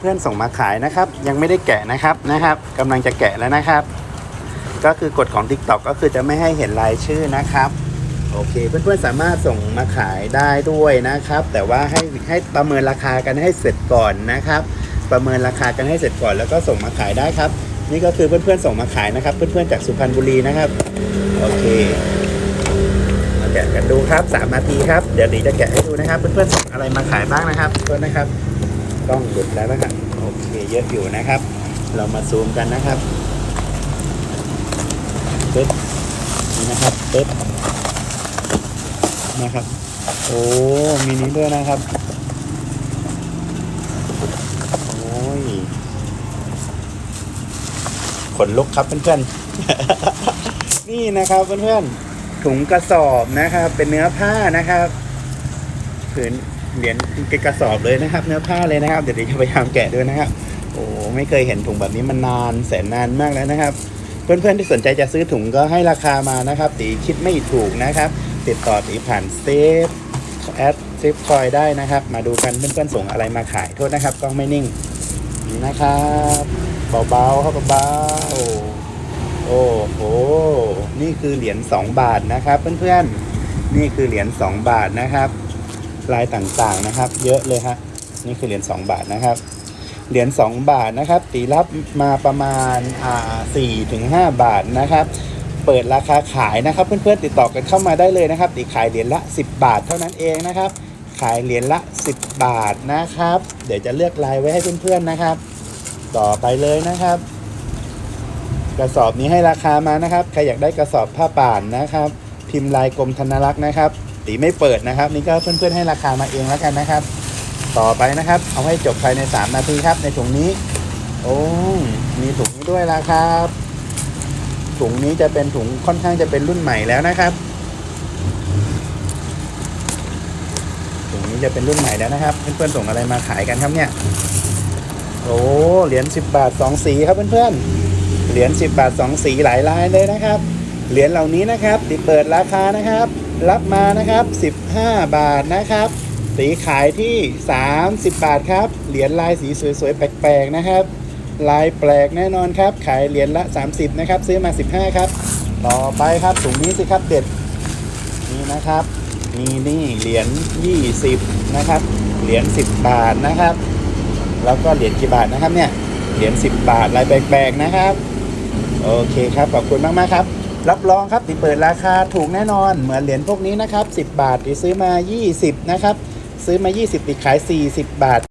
เพื่อนๆส่งมาขายนะครับ ยังไม่ได้แกะนะครับนะครับกำลังจะแกะแล้วนะครับ ก็คือกฎของ TikTok ก็คือจะไม่ให้เห็นรายชื่อนะครับโอเค เพื่อนๆสามารถส่งมาขายได้ด้วยนะครับ แต่ว่าให้ให้ประเมินราคากันให้เสร็จก่อนนะครับ ประเมินราคากันให้เสร็จก่อนแล้วก็ส่งมาขายได้ครับ นี่ก็คือเพื่อนๆส่งมาขายนะครับ เพื่อนๆจากสุพรรณบุรีนะครับโอเคมาแกะกันดูครับ3นาทีครับเดี๋ยวดีจะแกะให้ดูนะครับ เพื่อนๆส่งอะไรมาขายบ้างนะครับเพื่อนนะครับ ต้องหลุดแล้วนะครับโอเคเยอะอยู่นะครับ เรามาซูมกันนะครับปึ๊บนี่นะครับปึ๊บนะครับ โอ้มีนี้ด้วยนะครับโอ้ยขนลุกครับเพื่อนๆ นี่นะครับเพื่อนๆถุงกระสอบนะครับ เป็นเนื้อผ้านะครับผืน เหรียญเป็นกระสอบเลยนะครับ เนื้อผ้าเลยนะครับ เดี๋ยวจะพยายามแกะด้วยนะครับ โอ้ไม่เคยเห็นถุงแบบนี้มานานแสนนานมากแล้วนะครับ เพื่อนๆที่สนใจจะซื้อถุงก็ให้ราคามานะครับตีคิดไม่ถูกนะครับ ติดต่อตีผ่านเซฟแอดเซฟคอยได้นะครับ มาดูกันเพื่อนๆส่งอะไรมาขายโทษนะครับกล้องไม่นิ่งนี่นะครับเบาๆครับเบาๆโอ้โหนี่คือเหรียญ2บาทนะครับ เพื่อนๆนี่คือเหรียญ2บาทนะครับ ลายต่างๆนะครับ เยอะเลยฮะนี่คือเหรียญ2บาทนะครับเหรียญ2บาทนะครับตีรับมาประมาณอ่า4ถึง5บาทนะครับ เปิดราคาขายนะครับ เพื่อนๆติดต่อกันเข้ามาได้เลยนะครับตีขายเหรียญละ 10 บาทเท่านั้นเองนะครับ ขายเหรียญละ 10 บาทนะครับ เดี๋ยวจะเลือกลายไว้ให้เพื่อนๆนะครับ ต่อไปเลยนะครับ กระสอบนี้ให้ราคามานะครับใครอยากได้กระสอบผ้าป่านนะครับ พิมพ์ลายกรมธนรักษ์นะครับ ตีไม่เปิดนะครับ นี่ก็เพื่อนๆให้ราคามาเองแล้วกันนะครับ ต่อไปนะครับ เอาให้จบภายใน 3 นาทีครับ ในถุงนี้ โอ้มีถุงนี้ด้วยละครับ ถุงนี้จะเป็นถุงค่อนข้างจะเป็นรุ่นใหม่แล้วนะครับถุงนี้จะเป็นรุ่นใหม่แล้วนะครับ เพื่อนๆส่งอะไรมาขายกันครับเนี่ยโอ้เหรียญ10 บาท 2 สีครับเพื่อนๆเหรียญ10 บาท 2 สีหลายลายเลยนะครับเหรียญเหล่านี้นะครับติดเปิดราคานะครับ รับมานะครับ 15 บาทนะครับ สีขายที่ 30 บาทครับ เหรียญลายสีสวยๆ แปลกๆนะครับ ลายแปลกแน่นอนครับ ขายเหรียญละ 30 นะครับ ซื้อมา 15 ครับ ต่อไปครับถุงนี้สิครับเด็ด นี่นะครับนี่นี่เหรียญ 20 นะครับ เหรียญ 10 บาทนะครับ แล้วก็เหรียญกี่บาทนะครับเนี่ย เหรียญ 10 บาทลายแปลกๆนะครับ โอเคครับ ขอบคุณมากๆครับ รับรองครับติเปิดราคาถูกแน่นอน เหมือนเหรียญพวกนี้นะครับ 10 บาทติซื้อมา 20 นะครับ ซื้อมา 20ติขาย 40 บาท